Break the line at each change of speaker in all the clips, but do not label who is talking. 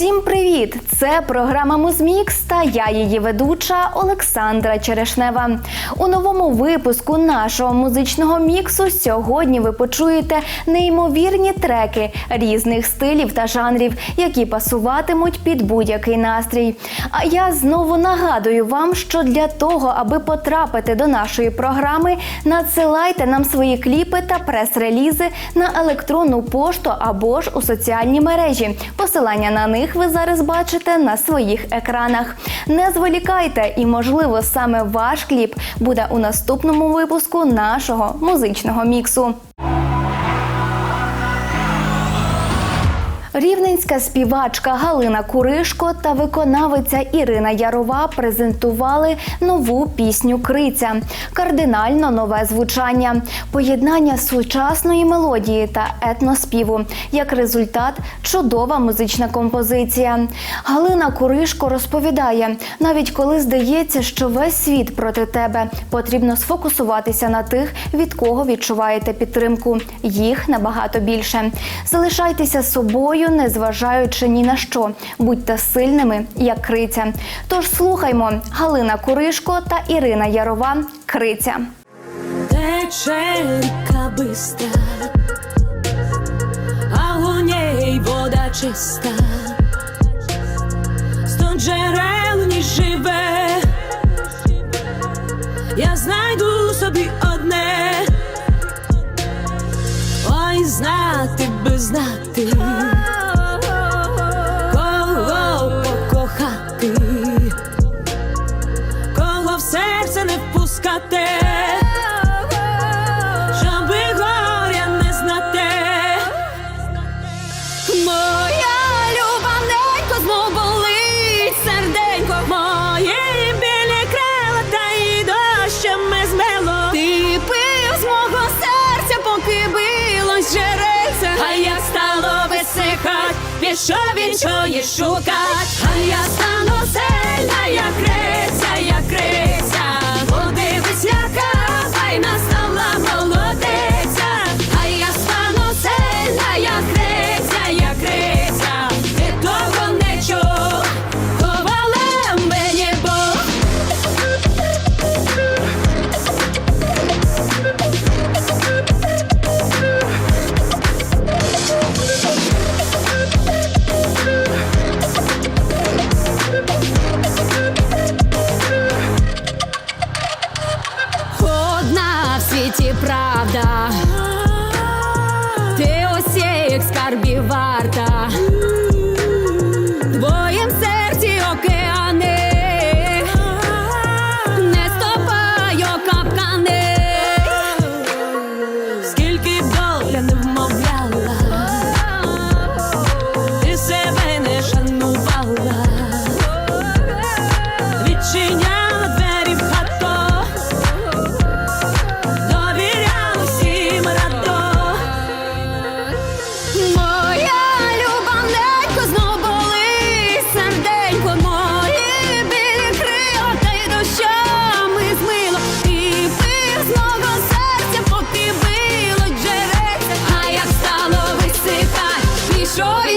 Всім привіт! Це програма Музмікс та я її ведуча Олександра Черешнева. У новому випуску нашого музичного міксу сьогодні ви почуєте неймовірні треки різних стилів та жанрів, які пасуватимуть під будь-який настрій. А я знову нагадую вам, що для того, аби потрапити до нашої програми, надсилайте нам свої кліпи та прес-релізи на електронну пошту або ж у соціальні мережі. Посилання на них ви зараз бачите на своїх екранах. Не зволікайте, і можливо саме ваш кліп буде у наступному випуску нашого музичного міксу. Рівненська співачка Галина Куришко та виконавиця Ірина Ярова презентували нову пісню Криця, кардинально нове звучання, поєднання сучасної мелодії та етноспіву. Як результат, чудова музична композиція. Галина Куришко розповідає: навіть коли здається, що весь світ проти тебе, потрібно сфокусуватися на тих, від кого відчуваєте підтримку. Їх набагато більше. Залишайтеся собою, незважаючи ні на що. Будьте сильними, як криця. Тож слухаймо Галина Куришко та Ірина Ярова. Криця.
Тече ріка бистра, а у ній вода чиста, сто джерел в живе, я знайду собі одне, ой, знати би знати, висихать, він чує шукать, а я стану сильна, як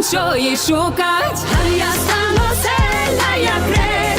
іншої шукать. А я стану сильна, як криця,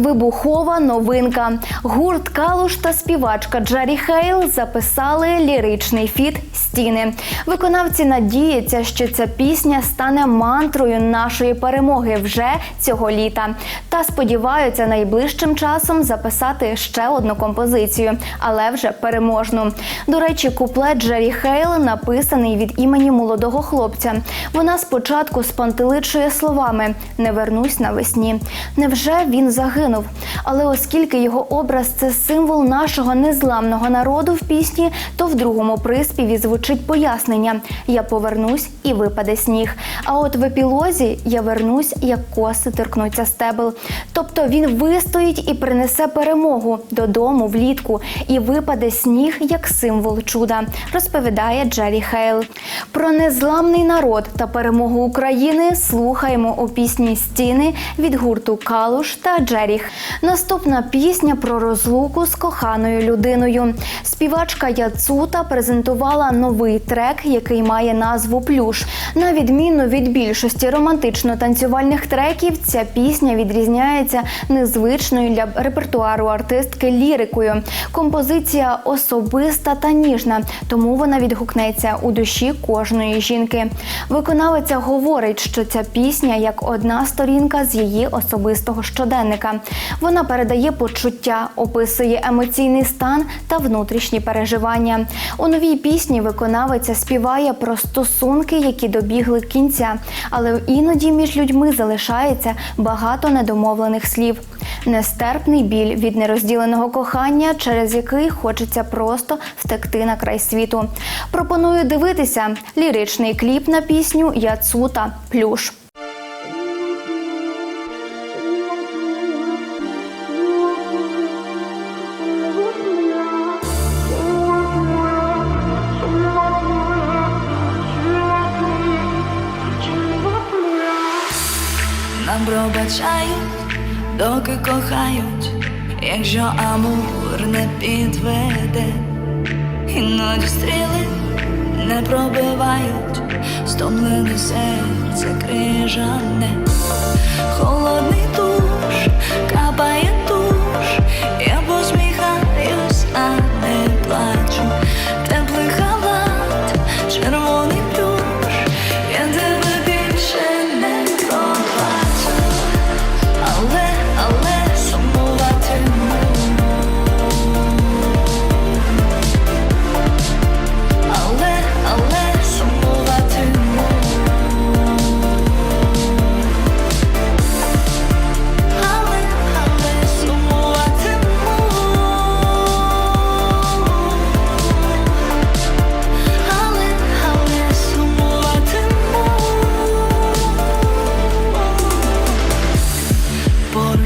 Вибухова новинка. Гурт Калуш та співачка Джарі Хейл записали ліричний фіт стіни. Виконавці надіються, що ця пісня стане мантрою нашої перемоги вже цього літа. Та сподіваються найближчим часом записати ще одну композицію, але вже переможну. До речі, куплет Джері Хейл написаний від імені молодого хлопця. Вона спочатку спантеличує словами Не вернусь навесні. Невже він загинув? Але оскільки його образ це символ нашого незламного народу в пісні, то в другому приспіві звучить звучить пояснення: я повернусь і випаде сніг. А от в епілозі я вернусь, як коси торкнуться стебел. Тобто він вистоїть і принесе перемогу додому влітку, і випаде сніг як символ чуда, розповідає Джері Хейл. Про незламний народ та перемогу України слухаємо у пісні Стіни від гурту Калуш та Джеріх. Наступна пісня про розлуку з коханою людиною. Співачка Яцута презентувала новий трек, який має назву Плюш. На відміну від більшості романтично-танцювальних треків, ця пісня відрізняється незвичною для репертуару артистки лірикою. Композиція особиста та ніжна, тому вона відгукнеться у душі кожної жінки. Виконавиця говорить, що ця пісня як одна сторінка з її особистого щоденника. Вона передає почуття, описує емоційний стан та внутрішні переживання. У новій пісні виконавиця співає про стосунки, які добігли кінця, але іноді між людьми залишається багато недомовлених слів. Нестерпний біль від нерозділеного кохання, через який хочеться просто втекти на край світу. Пропоную дивитися ліричний кліп на пісню Яцута Плюш.
Доки кохають, якщо амур не підведе, іноді стріли не пробивають, стомлене серце крижане,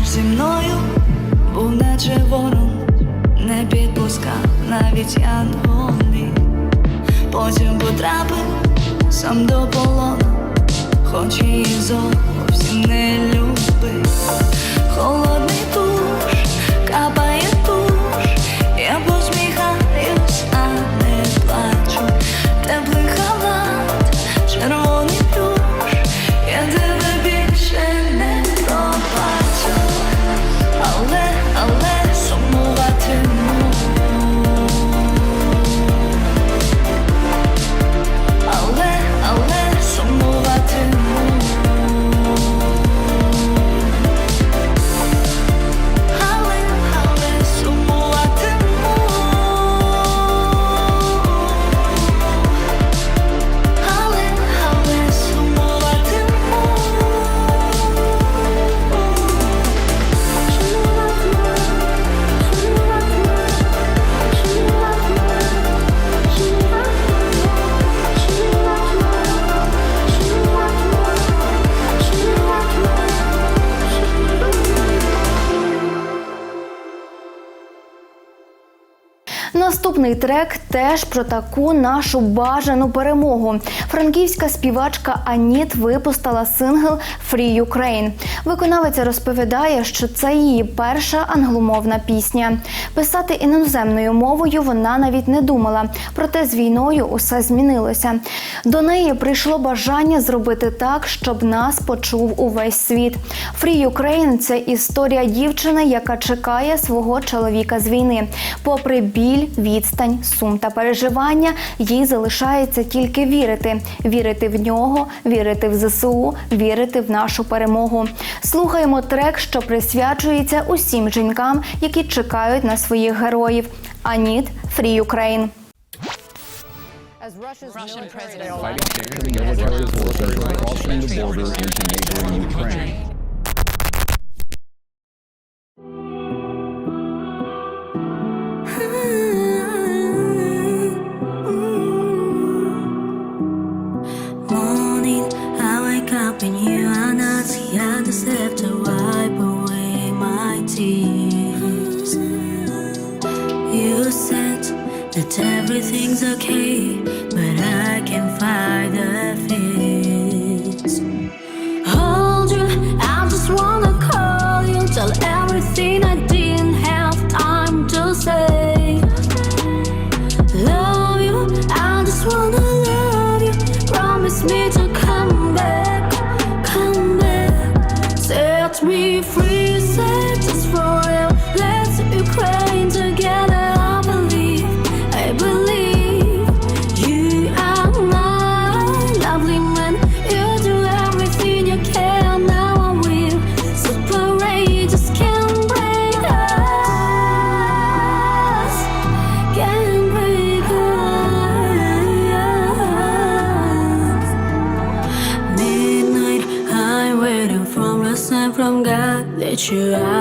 зі мною був наче ворон, не підпускав навіть янголи. Потім потрапив сам до полону, хоч і зовсім не любив. Холодний
Наступний трек теж про таку нашу бажану перемогу. Франківська співачка Аніт випустила сингл Free Ukraine. Виконавиця розповідає, що це її перша англомовна пісня. Писати іноземною мовою вона навіть не думала. Проте з війною усе змінилося. До неї прийшло бажання зробити так, щоб нас почув увесь світ. Free Ukraine – це історія дівчини, яка чекає свого чоловіка з війни. Попри біль, відстань, сум та переживання, їй залишається тільки вірити. Вірити в нього, вірити в ЗСУ, вірити в нашу перемогу. Слухаємо трек, що присвячується усім жінкам, які чекають на своїх героїв. Аніт.
Russian president
were crossing the border into neighboring Ukraine. everything's okay, but I can find the fear. you.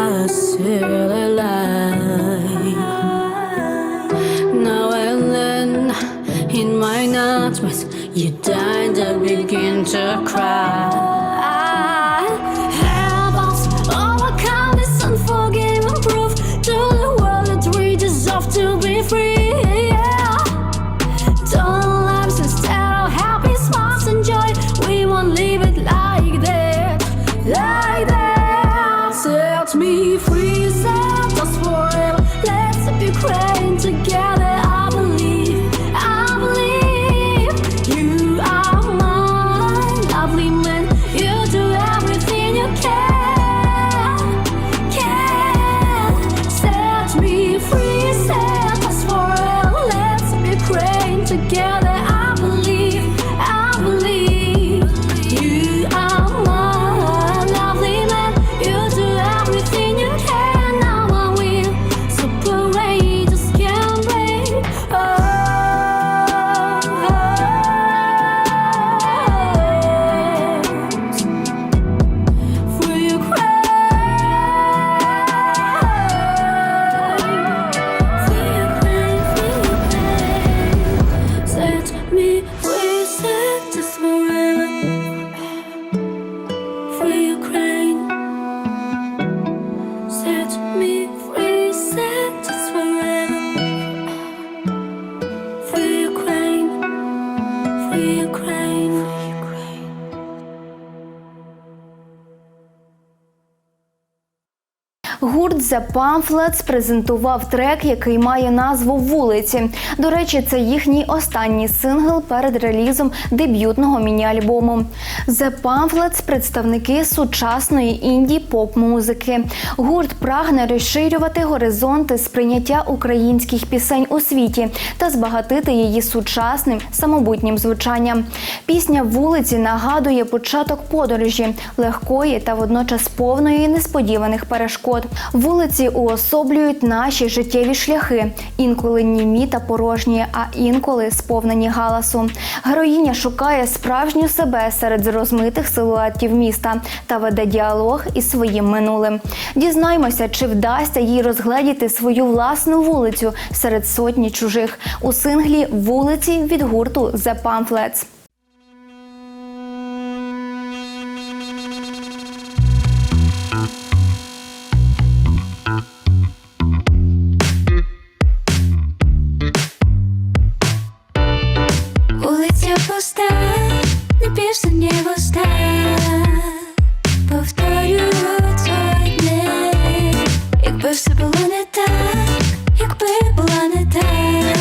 Гурт «The Pamphlets» презентував трек, який має назву Вулиці. До речі, це їхній останній сингл перед релізом дебютного міні-альбому. «The Pamphlets» – представники сучасної інді поп-музики. Гурт прагне розширювати горизонти сприйняття українських пісень у світі та збагатити її сучасним самобутнім звучанням. Пісня вулиці нагадує початок подорожі легкої та водночас повної несподіваних перешкод. Вулиці уособлюють наші життєві шляхи, інколи німі та порожні, а інколи сповнені галасу. Героїня шукає справжню себе серед розмитих силуатів міста та веде діалог із своїм минулим. Дізнаймося, чи вдасться їй розгледіти свою власну вулицю серед сотні чужих у синглі вулиці від гурту «The Pamphlets».
все було не так, якби була не так.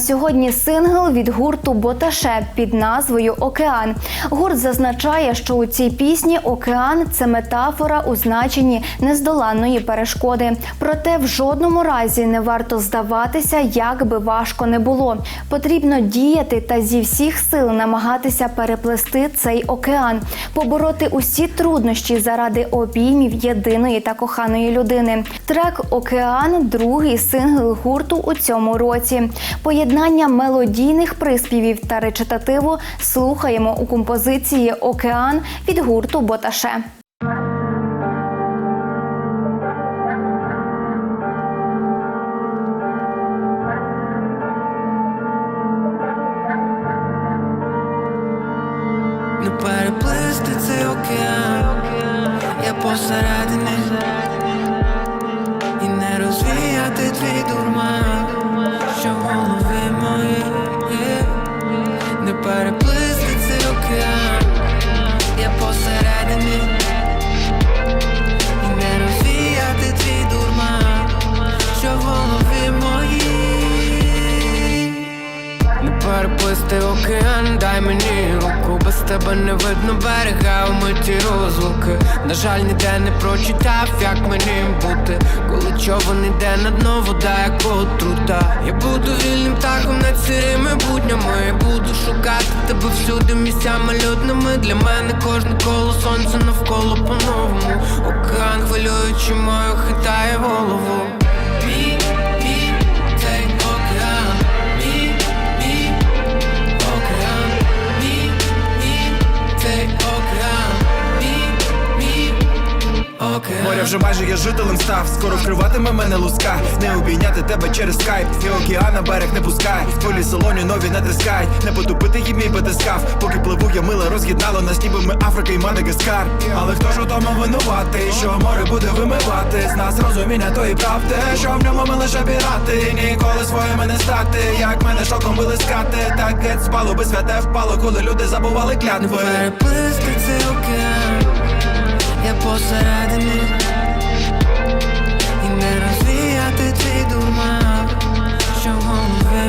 Сьогодні сингл від гурту Боташе під назвою Океан. Гурт зазначає, що у цій пісні океан це метафора у значенні нездоланної перешкоди. Проте в жодному разі не варто здаватися, як би важко не було. Потрібно діяти та зі всіх сил намагатися переплести цей океан, побороти усі труднощі заради обіймів єдиної та коханої людини. Трек Океан другий сингл гурту у цьому році. Поєднання мелодійних приспівів та речитативу слухаємо у композиції Океан від гурту Боташе.
Не переплисти цей океан, я посередині переплисти океан, дай мені руку, без тебе не видно берега у миті розлуки. На жаль, ніде не прочитав, як мені бути, коли човен іде на дно, вода як отрута. Я буду вільним птахом над сирими буднями. Я буду шукати тебе всюди місцями людними. Для мене кожне коло сонце навколо по-новому. Океан хвилюючи мою хитає голову. Океан.
Моря вже майже я жителем став, скоро вкриватиме мене луска, не обійняти тебе через скайп, і океан на берег не пускай, хвилі солоні нові натискай, не потопити їм мій батискаф, поки пливу, я мило роз'єднало нас, ніби ми Африка і Мадагаскар. Але хто ж у тому винуватий, що море буде вимивати? З нас розуміння тої правди, що в ньому ми лише пірати, ніколи своїми не стати, як мене шоком вилискати, так геть спало би святе впало, коли люди забували клятви.
переплисти цей океан, я посередині і не розвіяти цей дурман, що в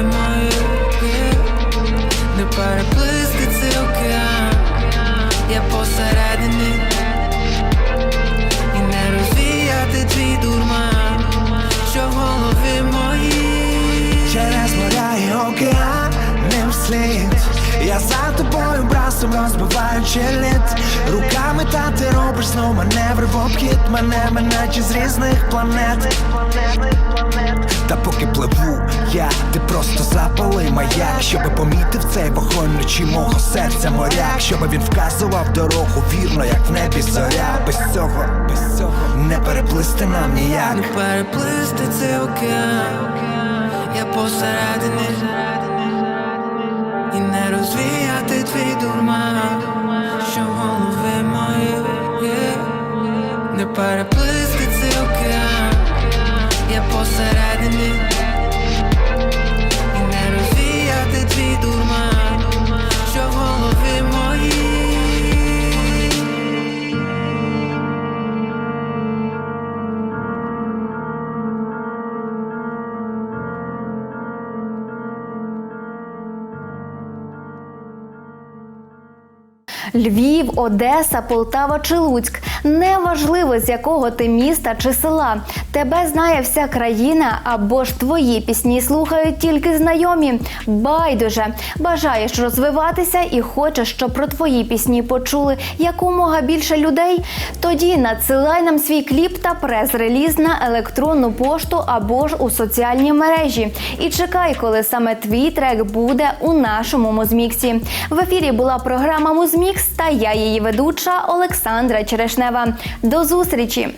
мої. Не переплисти цей океан, я посередині
тобою розбиваючи лід. Руками та ти робиш знов маневри в обхід Мене мене чи з різних планет. Та поки пливу я, ти просто запали маяк. Щоби помітив цей вогонь вночі мого серця моряк. Щоби він вказував дорогу вірно, як в небі зоря. Без цього, без цього не переплисти нам ніяк.
Не переплисти цей океан, я посередині. І не розвіяти твій дурман, що в голові моїй не переплисти цей океан, я посередині. І не розвіяти твій дурман,
Львів, Одеса, Полтава чи Луцьк. Неважливо, з якого ти міста чи села. Тебе знає вся країна або ж твої пісні слухають тільки знайомі. Байдуже. Бажаєш розвиватися і хочеш, щоб про твої пісні почули якомога більше людей. Тоді надсилай нам свій кліп та прес-реліз на електронну пошту або ж у соціальні мережі. І чекай, коли саме твій трек буде у нашому музміксі. В ефірі була програма Музмікс та я її ведуча Олександра Черешнева. До зустрічі!